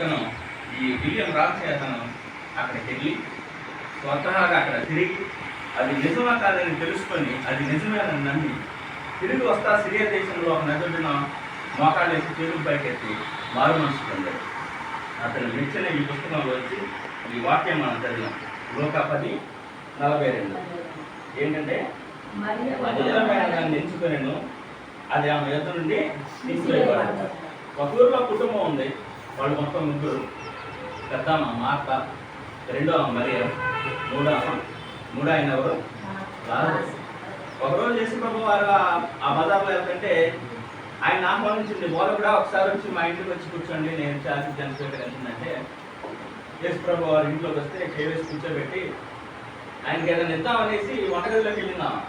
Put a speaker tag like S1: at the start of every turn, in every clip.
S1: ఇతను ఈ William Ramsay అతను అక్కడికి వెళ్ళి స్వతహాగా అక్కడ తిరిగి అది నిజమా కాదని తెలుసుకొని అది నిజమేనని నమ్మి తిరిగి వస్తా సిరియా దేశంలో ఒక నదుడిన మోకాళ్ళు వేసి చేతులు పైకెత్తి మారు మనసు పొందాడు. అతను మెచ్చిన ఈ పుస్తకంలో వచ్చి ఈ వాక్యం మనం చదివాం. లోక పది నలభై రెండు. ఏంటంటే ఎంచుకొనేను. అది ఆమె ఎదురు నుండి ఒక ఊరిలో కుటుంబం ఉంది. వాళ్ళు మొత్తం ముగ్గురు. పెద్దమ్మ మార్త రెండో అమ్మ మరియ మూడో అమ్మ మూడో ఆయన ఎవరు. ఒకరోజు యేసు ప్రభు వారు ఆ- బజార్లో వెళ్తుంటే ఆయన ఆహ్వానించింది వాళ్ళు కూడా ఒకసారి వచ్చి మా ఇంటికి వచ్చి కూర్చోండి నేను చాసి జనసేట కలిసిందంటే యేసు ప్రభు వారి ఇంట్లోకి వస్తే చేసి కూర్చోబెట్టి ఆయనకి ఏదైనా ఇద్దామనేసి వంటగదిలోకి వెళ్ళిందాం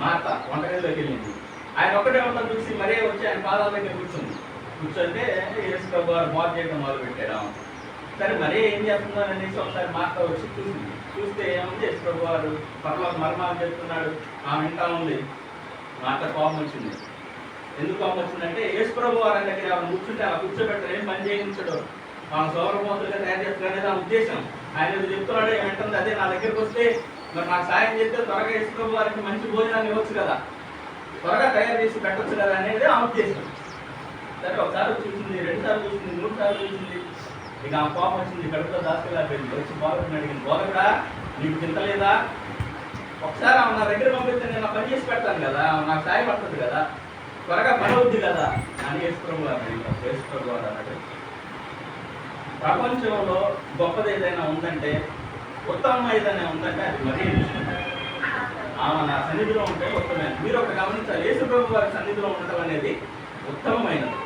S1: మార్త వంటగదిలోకి వెళ్ళింది. ఆయన ఒక్కటే ఉంటా చూసి మరే వచ్చి ఆయన పాదాల దగ్గర కూర్చుంది. కూర్చుంటే యేసు ప్రభు వారు చేయడం మొదలు పెట్టాడు సరే మరీ ఏం చేస్తున్నాను అనేసి ఒకసారి మార్త వచ్చి చూసింది. చూస్తే ఏముంది? యేసు ప్రభు వారు పర్లో మర్మాలు చెప్తున్నాడు. ఆమె ఇంకా ఉంది. మార్త కోపం వచ్చింది. ఎందుకు కోపం వచ్చిందంటే యేసు ప్రభు వారి దగ్గర ఆమె కూర్చుంటే అలా కూర్చోబెట్టారు ఏం పని చేయించడు. ఆమె సౌరభవంతులుగా తయారు చేస్తున్నారనేది ఆ ఉద్దేశం. ఆయన ఏదో చెప్తున్నాడు ఏమంటుంది అదే నా దగ్గరికి వస్తే మరి నాకు సాయం చేస్తే త్వరగా యేసు ప్రభు వారికి మంచి భోజనాన్ని ఇవ్వచ్చు కదా. త్వరగా తయారు చేసి పెట్టచ్చు కదా అనేది ఆ ఉద్దేశం. ఒకసారి చూసింది రెండు సార్లు చూసింది మూడు సార్లు చూసింది. ఇక ఆ కోపం వచ్చింది కడుపులో దాచుకెళ్ళిపోయింది వచ్చి బోధకుని అడిగింది బోధకుడా నీకు చింతలేదా ఒకసారి ఆమె నా దగ్గర పంపిస్తే నేను పని చేసి పెడతాను కదా ఆమె నాకు సాయపడుతుంది కదా. త్వరగా పని అవుద్ది కదా. అని యేసుప్రభు గారు యేసుప్రభు అన్నాడు ప్రపంచంలో గొప్పది ఏదైనా ఉందంటే ఉత్తమం ఏదైనా ఉందంటే అది మరీ ఆమె నా సన్నిధిలో ఉంటే ఉత్తమమైనది మీరు ఒక గమనించాలి. యేసుప్రభు వారి సన్నిధిలో ఉండటం అనేది ఉత్తమమైనది.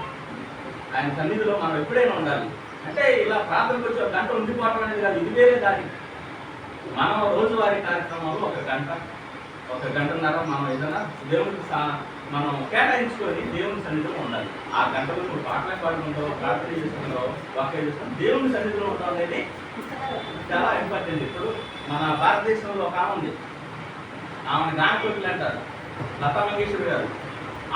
S1: ఆయన సన్నిధిలో మనం ఎప్పుడైనా ఉండాలి. అంటే ఇలా ప్రార్థనకు వచ్చి ఒక గంట ఉండిపోవటం అనేది కాదు ఇది వేరే దారి. మనం రోజువారీ కార్యక్రమంలో ఒక గంట. ఒక గంటన్నర మనం ఏదైనా దేవునికి సా- మనం కేటాయించుకొని దేవుని సన్నిధిలో ఉండాలి. ఆ గంటలో నువ్వు పాటలు పాడుకుంటావు ప్రార్థన చేసుకుంటావు వాక్యం చేసుకుంటావు దేవుని సన్నిధిలో ఉండడం అనేది చాలా ఇంపార్టెంట్. ఇప్పుడు మన భారతదేశంలో ఒక ఆమె ఉంది. ఆమె గానకోకిలు అంటారు. లతా మంగేశ్వర్ గారు.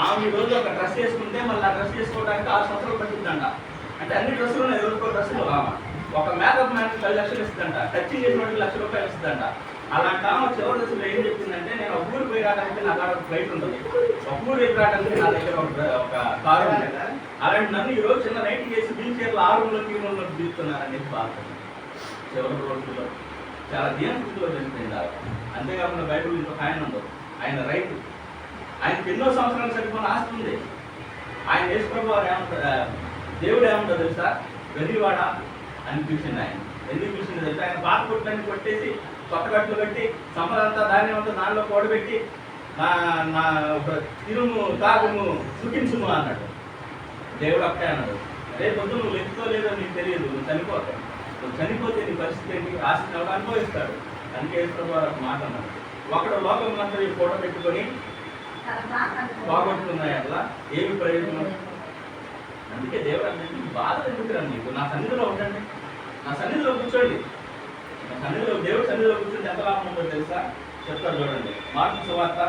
S1: ఆమె రోజు ఒక డ్రెస్ వేసుకుంటే మళ్ళీ ఆ డ్రెస్ వేసుకోవడానికి ఆరు సంవత్సరాలు పట్టిందంట అంటే అన్ని డ్రెస్సులు ఉన్నాయి ఎవరికో డ్రెస్సులు ఆమె. ఒక మేకప్ మ్యాన్ పది లక్షలు ఇస్తుందంట టచింగ్ చేసినటువంటి లక్ష రూపాయలు ఇస్తుందంట. అలాంటి ఆమె చివరి దశలో ఏం చెప్పిందంటే నేను ఒక ఊరు పోయి రావడానికి నా కాడ ఒక ఫ్లైట్ ఉంటుంది. ఒక ఊరు పోయి రావడానికి నా దగ్గర ఒక ఒక కారు ఉంది. అలాంటి నన్ను ఈ రోజు చిన్న నైట్ చేసి వీల్ చైర్లో ఆరు రూమ్లోకి ఈ రూమ్లోకి దిగుతున్నారనేది బాగుంది చివరి రోజుల్లో చాలా దీన స్థితిలో చనిపోయింది అంతేకాకుండా బైబిల్ ఇంకొక ఆయన ఉండదు ఆయన రైతు. ఆయనకి ఎన్నో సంవత్సరాలు సరిపోయిన ఆస్తి ఉంది ఆయన యేసుప్రభు వారు ఏమంటారు దేవుడు ఏమంటారు తెలుసా? వెర్రివాడ అనిపించింది ఆయన. ఎందుకు పిలిచింది తెలుసా? ఆయన పాత కొట్లన్నీ కొట్టేసి కొత్త కట్లు కట్టి సంపదంతా దాన్ని ఉంటుంది దానిలో కూడబెట్టి నా నా ఒక తిరుము తాగుము సుఖించుము అన్నాడు. దేవుడు అక్కడే అన్నాడు. రేపు పొద్దు నువ్వు లేదో నీకు తెలియదు. నువ్వు చనిపోతావు నువ్వు చనిపోతే నీ పరిస్థితి ఏంటి? ఆశ అనుభవిస్తాడు? అందుకే యేసుప్రభు మాట అన్నాడు. ఒకడు లోకం అందరూ ఈ ఫోటో పెట్టుకొని బాగొట్టుకున్నాయి అట్లా ఏమి ప్రయోజనం? అందుకే దేవుడు అంటే బాధ ఎందుకురా నీకు? నా సన్నిధిలో ఉండండి. నా సన్నిధిలో కూర్చోండి. నా సన్నిధిలో దేవుడి సన్నిధిలో కూర్చుంటే ఎంత లాభం ఉందో తెలుసా? చెప్తారు చూడండి. మార్పు సువార్త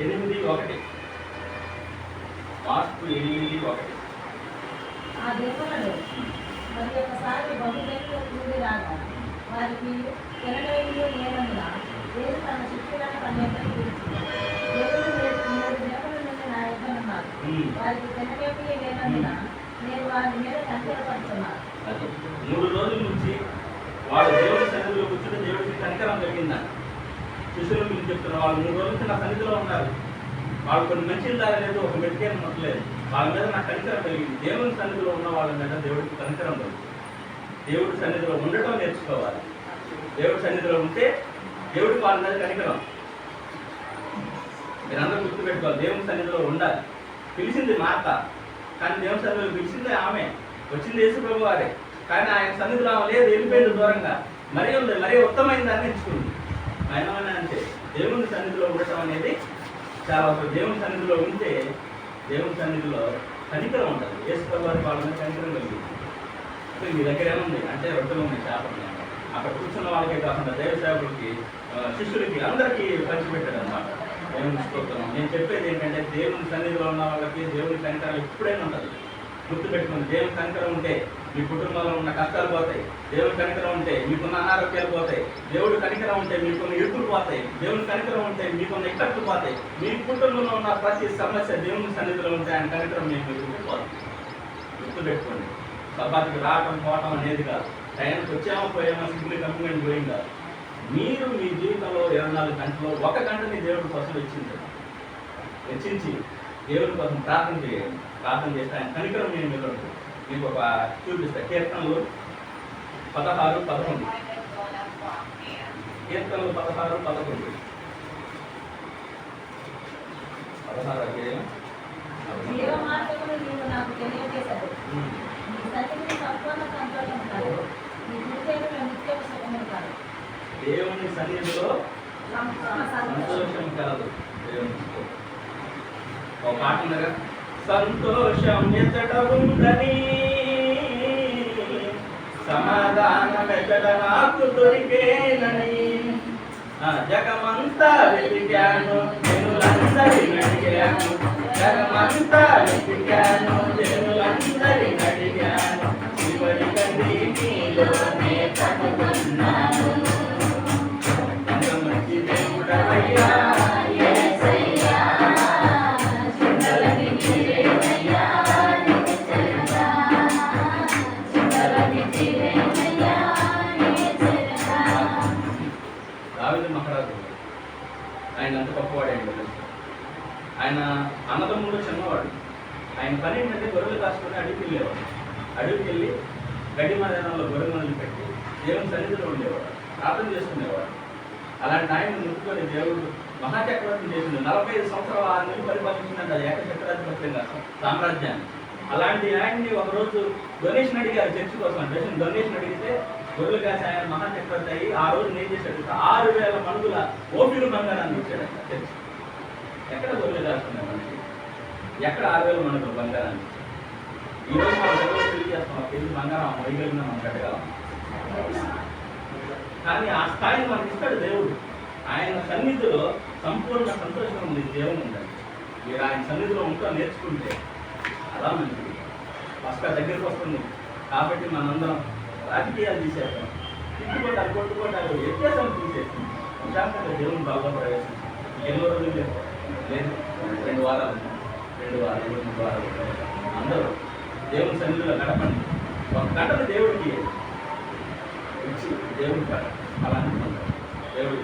S1: ఎనిమిది ఒకటి. మార్పు ఎనిమిది ఒకటి.
S2: ఆ మరి ఒకసారి కూడి రాగా వారికి లేనందున దేవుడు తన శిష్యులను తన పిలిచి, దేవుడు మీరు మూడు దినముల నుండి నా యొద్ద ఉన్నారు
S1: ఉమ్.
S2: వారికి తినడానికి లేనందున నేను వారి మీద కనికరపడుతున్నాను
S1: అది మూడు రోజుల నుంచి వాడు దేవుడి సన్నిధిలో కూర్చుంటే దేవుడికి కనికరం కలిగిందంట శిష్యులు మీకు చెప్తున్నారు వాళ్ళు మూడు రోజుల నుంచి నా సన్నిధిలో ఉన్నారు. వాళ్ళు కొన్ని మంచి లేదు ఒక మెడికేన్ మొట్టలేదు. వాళ్ళ మీద నాకు కనికరం కలిగింది. దేవుని సన్నిధిలో ఉన్న వాళ్ళ మీద దేవుడికి కనికరం కలిగింది. దేవుడి సన్నిధిలో ఉండటం నేర్చుకోవాలి. దేవుడి సన్నిధిలో ఉంటే దేవుడికి వాళ్ళ మీద కనికరం మీరందరూ గుర్తుపెట్టుకోవాలి దేవుని సన్నిధిలో ఉండాలి. పిలిచింది మాత కానీ దేవుని సన్నిధిలో పిలిచింది ఆమె. వచ్చింది యేసు ప్రభు వారే కానీ ఆయన సన్నిధిలో ఆమె లేదు వెళ్ళిపోయింది దూరంగా. మరీ ఉంది మరీ ఉత్తమైన దాన్ని ఎంచుకుంది ఆయన అంటే దేవుని సన్నిధిలో ఉండటం అనేది చాలా ఒక దేవుని సన్నిధిలో ఉంటే దేవుని సన్నిధిలో కనికరం ఉంటుంది. యేసు ప్రభు వారి వాళ్ళ కనికరం కలిగింది. మీ దగ్గర ఏముంది? అంటే రొట్టెలు ఉన్నాయి చేపలు అక్కడ కూర్చున్న వాళ్ళకే కాకుండా దైవ సేవకులకి శిష్యులకి అందరికీ పంచిపెట్టాడు అనమాట దేవుని స్తోత్రం నేను చెప్పేది ఏంటంటే దేవుని సన్నిధిలో ఉన్న వాళ్ళకి దేవుని కంకరం ఎప్పుడైనా ఉంటుంది. గుర్తుపెట్టుకోండి దేవుని కంకరం ఉంటే మీ కుటుంబంలో ఉన్న కష్టాలు పోతాయి. దేవుని కనికరం ఉంటే మీకున్న అనారోగ్యాలు పోతాయి. దేవుడి కనికరం ఉంటే మీకున్న ఇరుకులు పోతాయి. దేవుని కనికరం ఉంటే మీకున్న ఇక్కట్లు పోతాయి. మీ కుటుంబంలో ఉన్న ప్రతి సమస్య దేవుని సన్నిధిలో ఉంటే ఆయన కనికరం మీకు ఎదుర్కోవాలి గుర్తుపెట్టుకోండి. సభకి రావటం పోవటం అనేది కాదు. టైంకి వచ్చామో పోయామో సిగ్గులు కంపెనీ పోయింది? కాదు మీరు మీ జీవితంలో ఇరవై నాలుగు గంటల్లో ఒక గంటని దేవుడి కోసం వెచ్చింది వెచ్చించి దేవుడి కోసం ప్రార్థన చేయండి. ప్రార్థన చేస్తే ఆయన కనికరం నేను ఉంటుంది. మీకు ఒక చూపిస్తా. కీర్తనలు పదహారు పదకొండు. కీర్తనలు పదహారు పదకొండు. పదహారు అధ్యాయం
S2: జీవ మార్గమును నీవు నాకు తెలియజేశావు
S1: ఉమ్.
S2: నీ సన్నిధిని సంపూర్ణ సంతోషం కాదు నీ గురిచేతుల నిత్యం సుఖము కాదు
S1: దేవుని సన్నిధిలో
S2: సంతోషం
S1: సంతోషం కలదు. ఒక పాట ఉండగా సంతోషం ఎచ్చట ఉందని సమాధానం ఎచ్చట నాకు దొరికేనని జగమంతా వెతికాను నేను అందరి వెతికాను జగమంతా వెతికాను ఆయన అంత గొప్పవాడండి ఆయన అన్నదమ్ముడు చిన్నవాడు. ఆయన పని ఏంటంటే గొర్రెలు కాసుకొని అడవికి వెళ్ళేవాడు. అడవికి వెళ్ళి గడ్డి మైదానంలో గొర్రె మనల్ని పెట్టి దేవుని సన్నిధిలో ఉండేవాడు. ప్రార్థన చేసుకునేవాడు. అలాంటి ఆయన ముట్టుకొని దేవుడు మహాచక్రవర్తి చేసింది నలభై ఐదు సంవత్సరాలు ఆయన పరిపాలించిందంట ఏకచక్రాధిపత్యంగా సామ్రాజ్యాన్ని. అలాంటి ఆయన్ని ఒకరోజు డొనేషన్ అడిగారు చర్చి కోసం డొనేషన్ డొనేషన్ అడిగితే గొర్రెలు కాసి ఆయన మహాచక్రవర్తి అయ్యి ఆ రోజు ఏం చేశాడు ఆరు వేల మనుగుల ఓపిలు బంగారాన్ని ఇచ్చాడంట చర్చి. ఎక్కడ గొర్రెలు కాసుకున్నాయి మనకి ఎక్కడ ఆరు వేల మనుగులు బంగారాన్ని ఈరోజు మనం గొర్రెలు పెళ్ళి చేస్తాం పెళ్ళి బంగారం వైగలిగిన మనం కట్టగలం. కానీ ఆ స్థాయిని మనకి ఇస్తాడు దేవుడు. ఆయన సన్నిధిలో సంపూర్ణ సంతోషం ఉంది దేవుని ఉండాలి. మీరు ఆయన సన్నిధిలో ఉంటా నేర్చుకుంటే అలా మంచిది. పస్కా దగ్గరికి వస్తుంది. కాబట్టి మనందరం రాజకీయాలు తీసేస్తాం తిట్టుకోటాలు కొట్టుకోటాలు వ్యత్యాసం తీసేస్తాం ప్రశాంతంగా దేవుని బాగా ప్రవేశించాం ఎన్నో రోజులు లేదు. లేదు. రెండు వారాలు రెండు వారాలు మూడు వారాలు అందరూ దేవుని సన్నిధిలో గడపండి ఒక గంటను దేవుడికి ఇచ్చి దేవుడి అలా అనుకుంటాం దేవుడి